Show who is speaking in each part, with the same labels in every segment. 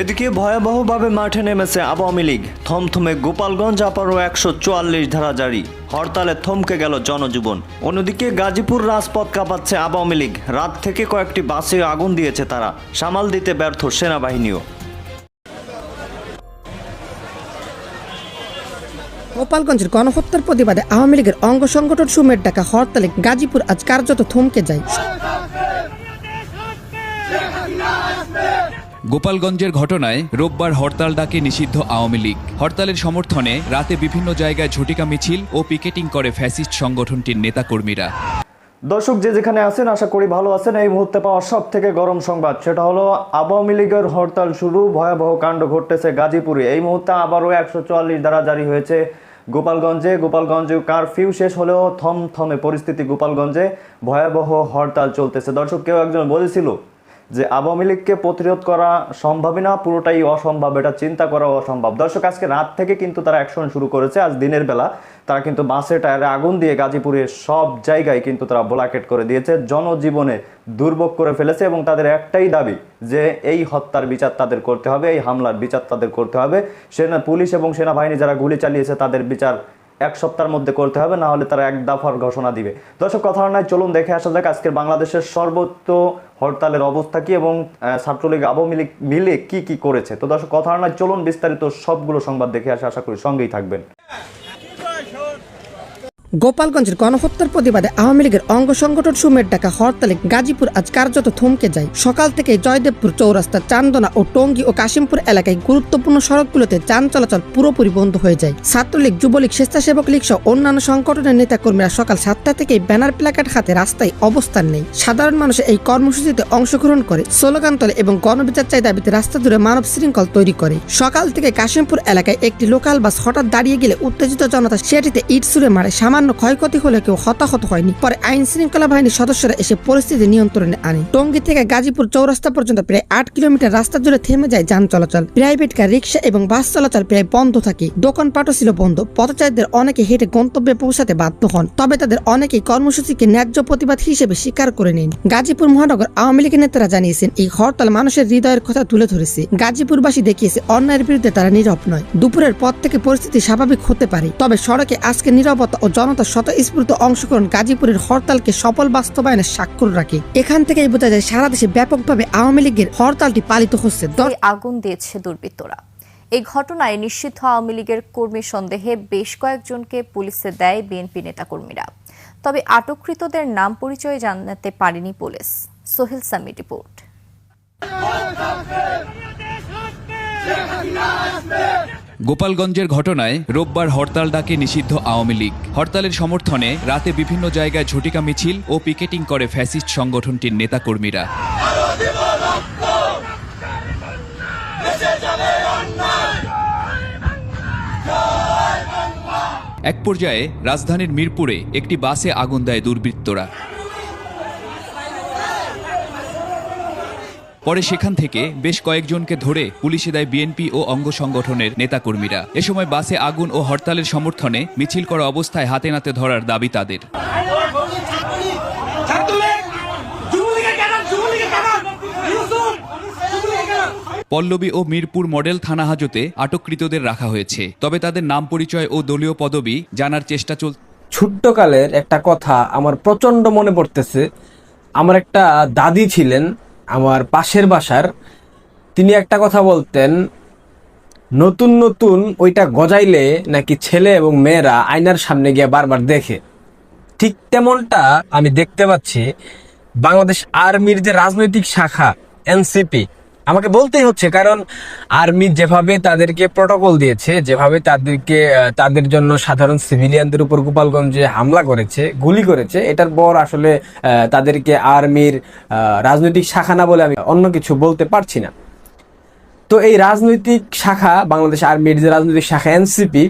Speaker 1: এদিকে ভয়াবহভাবে মাঠে নেমেছে আওয়ামী লীগ। থমথমে গোপালগঞ্জ আপারও একশো চুয়াল্লিশ ধারা জারি। হরতালে থমকে গেল জনজীবন। অন্যদিকে গাজীপুর রাজপথ কাঁপাচ্ছে আওয়ামী লীগ। রাত থেকে কয়েকটি বাসে আগুন দিয়েছে তারা। সামাল দিতে ব্যর্থ সেনাবাহিনীও।
Speaker 2: গোপালগঞ্জের গণহত্যার প্রতিবাদে আওয়ামী লীগের অঙ্গ সংগঠন সুমের ডাকা হরতালে গাজীপুর আজ কার্যত থমকে যায়।
Speaker 3: গোপালগঞ্জের ঘটনায় রোববার হরতাল ডাকে নিষিদ্ধ আওয়ামী লীগ। হরতালের সমর্থনে রাতে বিভিন্ন জায়গায় ঝটিকা মিছিল ও পিকেটিং করে ফ্যাসিস্ট সংগঠনটির নেতাকর্মীরা।
Speaker 1: দর্শক যে যেখানে আছেন, আশা করি ভালো আছেন। এই মুহূর্তে পাওয়া সব থেকে গরম সংবাদ, সেটা হলো আওয়ামী লীগের হরতাল শুরু, ভয়াবহ কাণ্ড ঘটতেছে গাজীপুরে। এই মুহূর্তে আবারও একশো চুয়াল্লিশ দ্বারা জারি হয়েছে গোপালগঞ্জে। গোপালগঞ্জে কারফিউ শেষ হলেও থমথমে পরিস্থিতি গোপালগঞ্জে। ভয়াবহ হরতাল চলতেছে। দর্শক, কেউ একজন বলেছিল যে আওয়ামী লীগকে প্রতিরোধ করা সম্ভবই না, পুরোটাই অসম্ভব, এটা চিন্তা করা অসম্ভব। দর্শক, আজকে রাত থেকে কিন্তু তারা অ্যাকশন শুরু করেছে, আজ দিনের বেলা তারা কিন্তু বাসে, টায়ারে আগুন দিয়ে গাজীপুরের সব জায়গায় কিন্তু তারা ব্লাকেট করে দিয়েছে, জনজীবনে দুর্ভোগ করে ফেলেছে এবং তাদের একটাই দাবি যে এই হত্যার বিচার তাদের করতে হবে, এই হামলার বিচার তাদের করতে হবে। সেনা, পুলিশ এবং সেনাবাহিনী যারা গুলি চালিয়েছে তাদের বিচার এক সপ্তাহের মধ্যে করতে হবে, না হলে তারা এক দফার ঘোষণা দিবে। দর্শক, কথা নয় চলুন দেখে আসা যাক আজকের বাংলাদেশের সর্বোচ্চ হরতালের অবস্থা কি এবং ছাত্রলীগ আওয়ামী লীগ মিলে কি কি করেছে। তো দর্শক, কথা নয় চলুন বিস্তারিত সবগুলো সংবাদ দেখে আসা, আশা করি সঙ্গেই থাকবেন।
Speaker 2: গোপালগঞ্জের গণহত্যার প্রতিবাদে আওয়ামী লীগের অঙ্গ সংগঠন সুমের ডাকা হরতালে গাজীপুর আজ কার্যত থমকে যায়। সকাল থেকে জয়দেবপুর চৌরাস্তা, চান্দনা ও টঙ্গী ও কাশিমপুর এলাকায় গুরুত্বপূর্ণ সড়কগুলোতে যান চলাচল পুরোপুরি বন্ধ হয়ে যায়। ছাত্রলীগ, যুবলীগ, স্বেচ্ছাসেবক লীগ সহ অন্যান্য সংগঠনের নেতাকর্মীরা সকাল সাতটা থেকেই ব্যানার প্ল্যাকার্ড হাতে রাস্তায় অবস্থান নেই সাধারণ মানুষ এই কর্মসূচিতে অংশগ্রহণ করে, স্লোগান তোলে এবং গণবিচার চাই দাবিতে রাস্তা জুড়ে মানব শৃঙ্খল তৈরি করে। সকাল থেকে কাশিমপুর এলাকায় একটি লোকাল বাস হঠাৎ দাঁড়িয়ে গেলে উত্তেজিত জনতা সেটিতে ইট ছুড়ে মারে। সামান্য ক্ষয়ক্ষতি হলে কেউ হতাহত হয়নি। পরে আইন শৃঙ্খলা বাহিনীর সদস্যরা এসে পরিস্থিতি নিয়ন্ত্রণে আনে। টঙ্গী থেকে গাজীপুর চৌরাস্তা পর্যন্ত প্রায় আট কিলোমিটার রাস্তা জুড়ে থেমে যায় যান চলাচল। প্রাইভেট কার রিক্সা এবং বাস চলাচল প্রায় বন্ধ থাকে। দোকানপাটও ছিল বন্ধ। পথচারীদের অনেকে হেঁটে গন্তব্যে পৌঁছাতে বাধ্য হন। তবে তাদের অনেকেই কর্মসূচিকে ন্যায্য প্রতিবাদ হিসেবে স্বীকার করে নেন। গাজীপুর মহানগর আওয়ামী লীগের নেতারা জানিয়েছেন, এই হরতাল মানুষের হৃদয়ের কথা তুলে ধরেছে। গাজীপুরবাসী দেখিয়েছে, অন্যায়ের বিরুদ্ধে তারা নীরব নয়। দুপুরের পর থেকে পরিস্থিতি স্বাভাবিক হতে পারে। তবে সড়কে আজকে নীরবতা ও জনতার স্বতঃস্ফূর্ত অংশগ্রহণ গাজীপুরের হরতালকে সফল বাস্তবায়নের স্বাক্ষর রাখে। এখান থেকেই বোঝা যায় সারা দেশে ব্যাপকভাবে আওয়ামী লীগের হরতালটি পালিত হচ্ছে।
Speaker 4: আগুন দিয়েছে দুর্বৃত্তরা। এই ঘটনায় নিশ্চিত আওয়ামী লীগের কর্মী সন্দেহে বেশ কয়েকজনকে পুলিশে দেয় বিএনপি নেতাকর্মীরা। তবে আটককৃতদের নাম পরিচয় জানাতে পারেনি পুলিশ। সোহেল সামি রিপোর্ট।
Speaker 3: গোপালগঞ্জের ঘটনায় রোববার হরতাল ডাকে নিষিদ্ধ আওয়ামী লীগ। হরতালের সমর্থনে রাতে বিভিন্ন জায়গায় ঝটিকা মিছিল ও পিকেটিং করে ফ্যাসিস্ট সংগঠনটির নেতাকর্মীরা। এক পর্যায়ে রাজধানীর মিরপুরে একটি বাসে আগুন দেয় দুর্বৃত্তরা। পরে সেখান থেকে বেশ কয়েকজনকে ধরে পুলিশে দেয় বিএনপি ও অঙ্গ সংগঠনের নেতাকর্মীরা। এ সময় বাসে আগুন ও হরতালের সমর্থনে মিছিল করা অবস্থায় হাতে নাতে ধরার দাবি তাদের। পল্লবী ও মিরপুর মডেল থানা হাজতে আটককৃতদের রাখা হয়েছে। তবে তাদের নাম পরিচয় ও দলীয় পদবি জানার চেষ্টা চল
Speaker 5: ছোট্টকালের একটা কথা আমার প্রচণ্ড মনে পড়তেছে। আমার একটা দাদি ছিলেন আমার পাশের বাসার, তিনি একটা কথা বলতেন, নতুন নতুন ওইটা গজাইলে নাকি ছেলে এবং মেয়েরা আয়নার সামনে গিয়ে বারবার দেখে। ঠিক তেমনটা আমি দেখতে পাচ্ছি বাংলাদেশ আর্মির যে রাজনৈতিক শাখা, এনসিপি আমাকে বলতেই হচ্ছে, কারণ আর্মি যেভাবে তাদেরকে প্রটোকল দিয়েছে, যেভাবে তাদেরকে তাদের জন্য সাধারণ সিভিলিয়ানদের উপর গোপালগঞ্জে হামলা করেছে, গুলি করেছে, এটার পর আসলে তাদেরকে আর্মির রাজনৈতিক শাখা না বলে আমি অন্য কিছু বলতে পারছি না। তো এই রাজনৈতিক শাখা, বাংলাদেশ আর্মির যে রাজনৈতিক শাখা এনসিপি,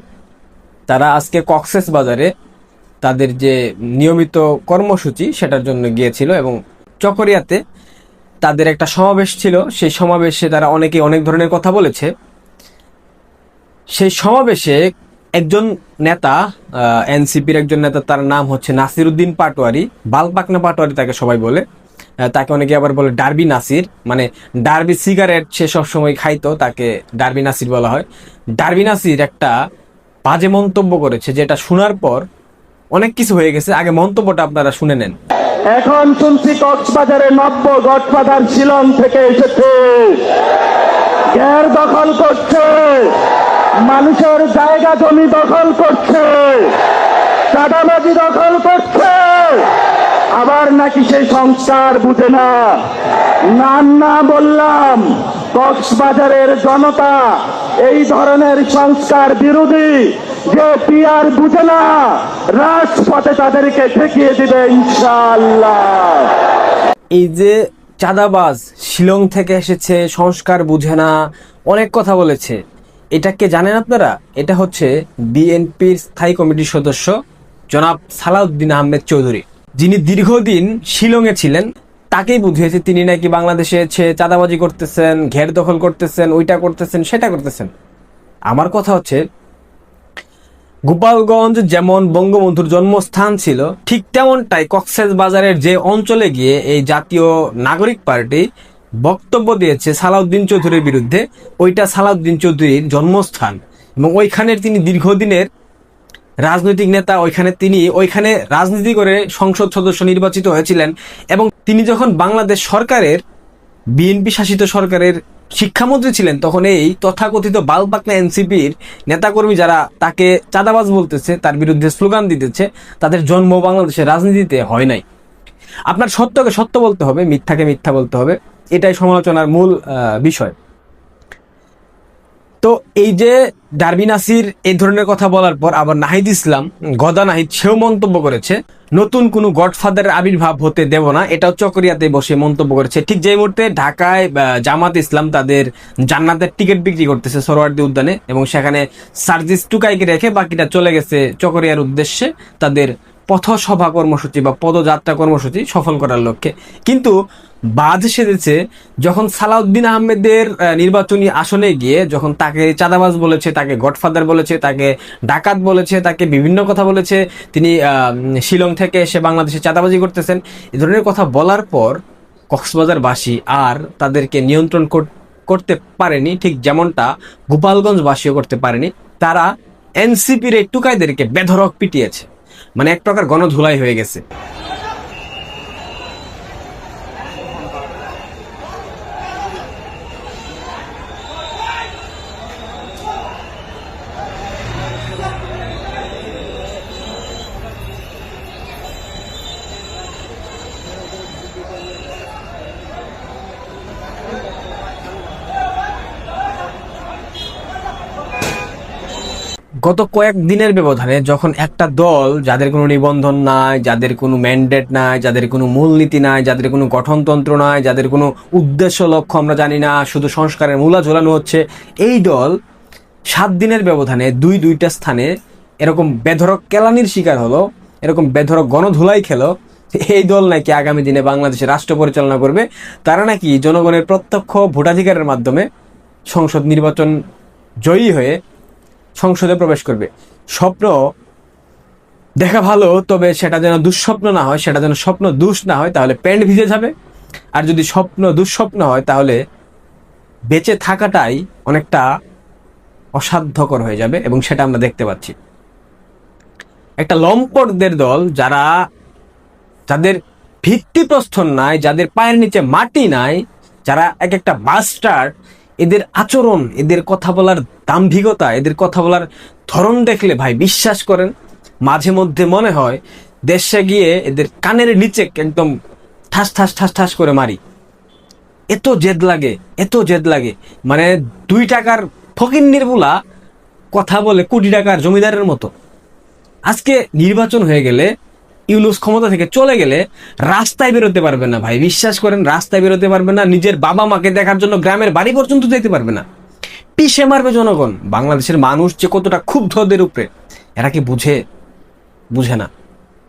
Speaker 5: তারা আজকে কক্সেস বাজারে তাদের যে নিয়মিত কর্মসূচি, সেটার জন্য গিয়েছিল এবং চকরিয়াতে তাদের একটা সমাবেশ ছিল। সেই সমাবেশে তারা অনেকে অনেক ধরনের কথা বলেছে। সেই সমাবেশে একজন নেতা এনসিপির একজন নেতা, তার নাম হচ্ছে নাসিরুদ্দিন পাটোয়ারি। বালপাকনা পাটোয়ারি তাকে সবাই বলে। তাকে অনেকে আবার বলে ডার্বি নাসির। মানে ডার্বি সিগারেট সে সবসময় খাইতো, তাকে ডার্বি নাসির বলা হয়। ডার্বি নাসির একটা বাজে মন্তব্য করেছে, যেটা শোনার পর অনেক কিছু হয়ে গেছে। আগে মন্তব্যটা আপনারা শুনে নেন।
Speaker 6: এখন শুনছি কক্সবাজারে নব্য গডফাদার শিলং থেকে এসেছে। গ্যার দখল করছে। মানুষের জায়গা জমি দখল করছে। চাঁদাবাজি দখল করছে। আবার নাকি সেই সংস্কার বুঝে না। নাম না বললাম, কক্সবাজারের জনতা এই ধরনের সংস্কার বিরোধী যে পিয়ার বুঝে না, রাজপথে তাদেরকে ঠেকিয়ে দিবে ইনশাআল্লাহ।
Speaker 5: এই যে চাঁদাবাজ শিলং থেকে এসেছে, সংস্কার বুঝে না, অনেক কথা বলেছে। এটা কে জানেন আপনারা? এটা হচ্ছে বিএনপির স্থায়ী কমিটির সদস্য জনাব সালাউদ্দিন আহমেদ চৌধুরী। যিনি দীর্ঘদিন শিলংয়ে ছিলেন, তাকেই বুঝিয়েছে তিনি নাকি বাংলাদেশে এসে চাঁদাবাজি করতেছেন, ঘের দখল করতেছেন, ওইটা করতেছেন, সেটা করতেছেন। আমার কথা হচ্ছে গোপালগঞ্জ যেমন বঙ্গবন্ধুর জন্মস্থান ছিল, ঠিক তেমনটাই কক্সেস বাজারের যে অঞ্চলে গিয়ে এই জাতীয় নাগরিক পার্টি বক্তব্য দিয়েছে সালাউদ্দিন চৌধুরীর বিরুদ্ধে, ওইটা সালাউদ্দিন চৌধুরীর জন্মস্থান। এবং ওইখানের তিনি দীর্ঘদিনের রাজনৈতিক নেতা, ওইখানে তিনি, ওইখানে রাজনীতি করে সংসদ সদস্য নির্বাচিত হয়েছিলেন এবং তিনি যখন বাংলাদেশ সরকারের, বিএনপি শাসিত সরকারের শিক্ষামন্ত্রী ছিলেন, তখন এই তথাকথিত বালপাকনা এনসিপির নেতাকর্মী যারা তাকে চাঁদাবাজ বলতেছে, তার বিরুদ্ধে স্লোগান দিতেছে, তাদের জন্ম বাংলাদেশের রাজনীতিতে হয় নাই। আপনার সত্যকে সত্য বলতে হবে, মিথ্যাকে মিথ্যা বলতে হবে, এটাই সমালোচনার মূল বিষয়। তো এই যে ডারবি নাসির এই ধরনের কথা বলার পর আবার নাহিদ ইসলাম, গদা নাহিদ, সেও মন্তব্য করেছে, নতুন কোনো গডফাদারের আবির্ভাব হতে দেব না, এটাও চকরিয়াতে বসে মন্তব্য করেছে। ঠিক যে মুহূর্তে ঢাকায় জামাত ইসলাম তাদের জান্নাতের টিকিট বিক্রি করতেছে সরোয়ার্দী উদ্যানে এবং সেখানে সার্জিস টুকাইকে রেখে বাকিটা চলে গেছে চকরিয়ার উদ্দেশ্যে তাদের পথসভা কর্মসূচি বা পদযাত্রা কর্মসূচি সফল করার লক্ষ্যে। কিন্তু বাদ সেজেছে যখন সালাউদ্দিন আহমেদের নির্বাচনী আসনে গিয়ে যখন তাকে চাঁদাবাজ বলেছে, তাকে গডফাদার বলেছে, তাকে ডাকাত বলেছে, তাকে বিভিন্ন কথা বলেছে, তিনি শিলং থেকে এসে বাংলাদেশে চাঁদাবাজি করতেছেন, এ ধরনের কথা বলার পর কক্সবাজারবাসী আর তাদেরকে নিয়ন্ত্রণ কর- করতে পারেনি, ঠিক যেমনটা গোপালগঞ্জবাসীও করতে পারেনি, তারা এনসিপির এই টুকাইদেরকে বেধরক পিটিয়েছে। মানে এক প্রকার গণধুলাই হয়ে গেছে। গত কয়েক দিনের ব্যবধানে যখন একটা দল যাদের কোনো নিবন্ধন নাই, যাদের কোনো ম্যান্ডেট নাই, যাদের কোনো মূলনীতি নাই, যাদের কোনো গঠনতন্ত্র নাই, যাদের কোনো উদ্দেশ্য লক্ষ্য আমরা জানি না, শুধু সংস্কারের মূলা ঝোলানো হচ্ছে, এই দল সাত দিনের ব্যবধানে দুই দুইটা স্থানে এরকম বেধরক কেলানির শিকার হলো, এরকম বেধরক গণধুলাই খেলো, এই দল নাকি আগামী দিনে বাংলাদেশে রাষ্ট্র পরিচালনা করবে, তারা নাকি জনগণের প্রত্যক্ষ ভোটাধিকারের মাধ্যমে সংসদ নির্বাচন জয়ী হয়ে সংসদে প্রবেশ করবে। স্বপ্ন দেখা ভালো, তবে সেটা যেন দুঃস্বপ্ন না হয়, সেটা যেন স্বপ্ন দুষ না হয়, তাহলে প্যান্ট ভিজে যাবে। আর যদি স্বপ্ন দুঃস্বপ্ন হয়, তাহলে বেঁচে থাকাটাই অনেকটা অসাধ্যকর হয়ে যাবে, এবং সেটা আমরা দেখতে পাচ্ছি। একটা লম্পটদের দল, যারা যাদের ভিত্তিপ্রস্তর নাই, যাদের পায়ের নিচে মাটি নাই, যারা এক একটা মাস্টার এদের আচরণ, এদের কথা বলার দাম্ভিকতা, এদের কথা বলার ধরন দেখলে ভাই বিশ্বাস করেন, মাঝে মধ্যে মনে হয় দেশে গিয়ে এদের কানের নিচে একদম ঠাস ঠাস ঠাস ঠাস করে মারি। এত জেদ লাগে, এত জেদ লাগে। মানে দুই টাকার ফকির নির্মূলা কথা বলে কোটি টাকার জমিদারের মতো। আজকে নির্বাচন হয়ে গেলে ইউনুস ক্ষমতা থেকে চলে গেলে রাস্তায় বেরোতে পারবে না ভাই। বিশ্বাস করেন, রাস্তায় বেরোতে পারবে না, নিজের বাবা মাকে দেখার জন্য গ্রামের বাড়ি পর্যন্ত যেতে পারবে না। পিষে মারবে জনগণ। বাংলাদেশের মানুষ যে কতটা ক্ষুব্ধ ওদের উপরে, এরা কি বুঝে? বুঝে না।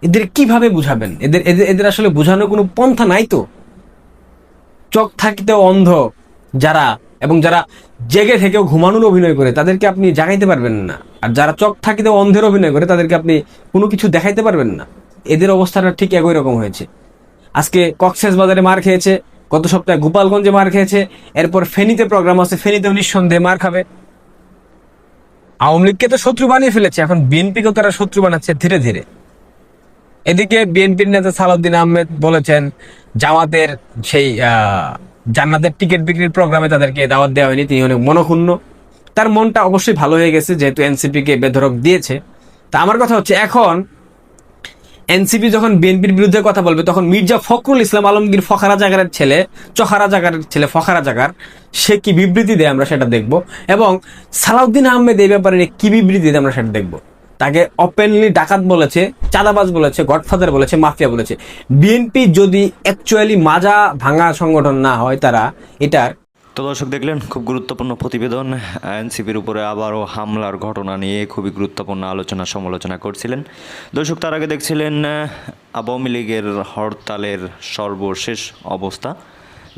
Speaker 5: এদের কীভাবে বুঝাবেন? এদের এদের এদের আসলে বোঝানোর কোনো পন্থা নাই তো। চোখ থাকিতেও অন্ধ যারা এবং যারা জেগে থেকেও ঘুমানোর অভিনয় করে, তাদেরকে আপনি জাগাইতে পারবেন না। আর যারা চোখ থাকিতে অন্ধের অভিনয় করে, তাদেরকে আপনি কোনো কিছু দেখাইতে পারবেন না। এদের অবস্থাটা ঠিক একই রকম হয়েছে। আজকে কক্সেস বাজারে মার খেয়েছে, গত সপ্তাহে গোপালগঞ্জে মার খেয়েছে, এরপর ফেনীতে প্রোগ্রাম আছে, ফেনীতেও নিঃসন্দেহে মার খাবে। আওয়ামী লীগকে তো শত্রু বানিয়ে ফেলেছে, এখন বিএনপিকেও তারা শত্রু বানাচ্ছে ধীরে ধীরে। এদিকে বিএনপির নেতা সালাউদ্দিন আহমেদ বলেছেন, জামাতের সেই জান্নাতের টিকিট বিক্রির প্রোগ্রামে তাদেরকে দাওয়াত দেওয়া হয়নি, তিনি অনেক মনক্ষুণ্ণ। তার মনটা অবশ্যই ভালো হয়ে গেছে, যেহেতু এনসিপিকে বেধরক দিয়েছে। তা আমার কথা হচ্ছে, এখন এনসিপি যখন বিএনপির বিরুদ্ধে কথা বলবে, তখন মির্জা ফখরুল ইসলাম আলমগীর ফখারা জাগারের ছেলে, চখারা জাগারের ছেলে ফখারা জাগার, সে কি বিবৃতি দেয় আমরা সেটা দেখব। এবং সালাউদ্দিন আহমেদ এই ব্যাপারে কি বিবৃতি দেয় আমরা সেটা দেখব। তাকে ওপেনলি ডাকাত বলেছে, চাঁদাবাজ বলেছে, গডফাদার বলেছে, মাফিয়া বলেছে। বিএনপি যদি অ্যাকচুয়ালি মাজা ভাঙা সংগঠন না হয় তারা এটার
Speaker 1: তো দর্শক দেখলেন, খুব গুরুত্বপূর্ণ প্রতিবেদন। এনসিপির উপরে আবারও হামলার ঘটনা নিয়ে খুবই গুরুত্বপূর্ণ আলোচনা সমালোচনা করছিলেন। দর্শক, তার আগে দেখছিলেন, আওয়ামী লীগের হরতালের সর্বশেষ অবস্থা।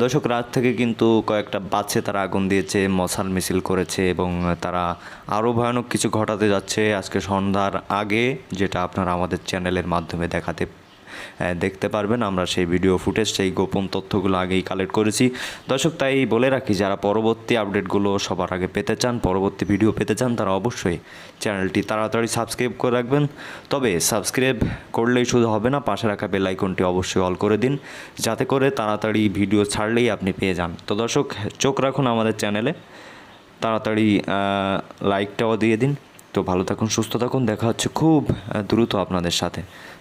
Speaker 1: দর্শক, রাত থেকে কিন্তু কয়েকটা বাসে তারা আগুন দিয়েছে, মশাল মিছিল করেছে এবং তারা আরও ভয়ানক কিছু ঘটাতে যাচ্ছে। আজকে সন্ধ্যার আগে, যেটা আপনারা আমাদের চ্যানেলের মাধ্যমে দেখাতে দেখতে পারবেন। আমরা সেই ভিডিও ফুটেজ সেই গোপন তথ্যগুলো আগেই কালেক্ট করেছি। দর্শক, তাই বলে রাখি, যারা পরবর্তী আপডেটগুলো সবার আগে পেতে চান, পরবর্তী ভিডিও পেতে চান, তারা অবশ্যই চ্যানেলটি তাড়াতাড়ি সাবস্ক্রাইব করে রাখবেন। তবে সাবস্ক্রাইব করলেই শুধু হবে না, পাশে রাখা বেল আইকনটি অবশ্যই অল করে দিন, যাতে করে তাড়াতাড়ি ভিডিও ছাড়লেই আপনি পেয়ে যান। তো দর্শক, চোখ রাখুন আমাদের চ্যানেলে তাড়াতাড়ি লাইকটাও দিয়ে দিন। তো ভালো থাকুন, সুস্থ থাকুন, দেখা হচ্ছে খুব দ্রুত আপনাদের সাথে।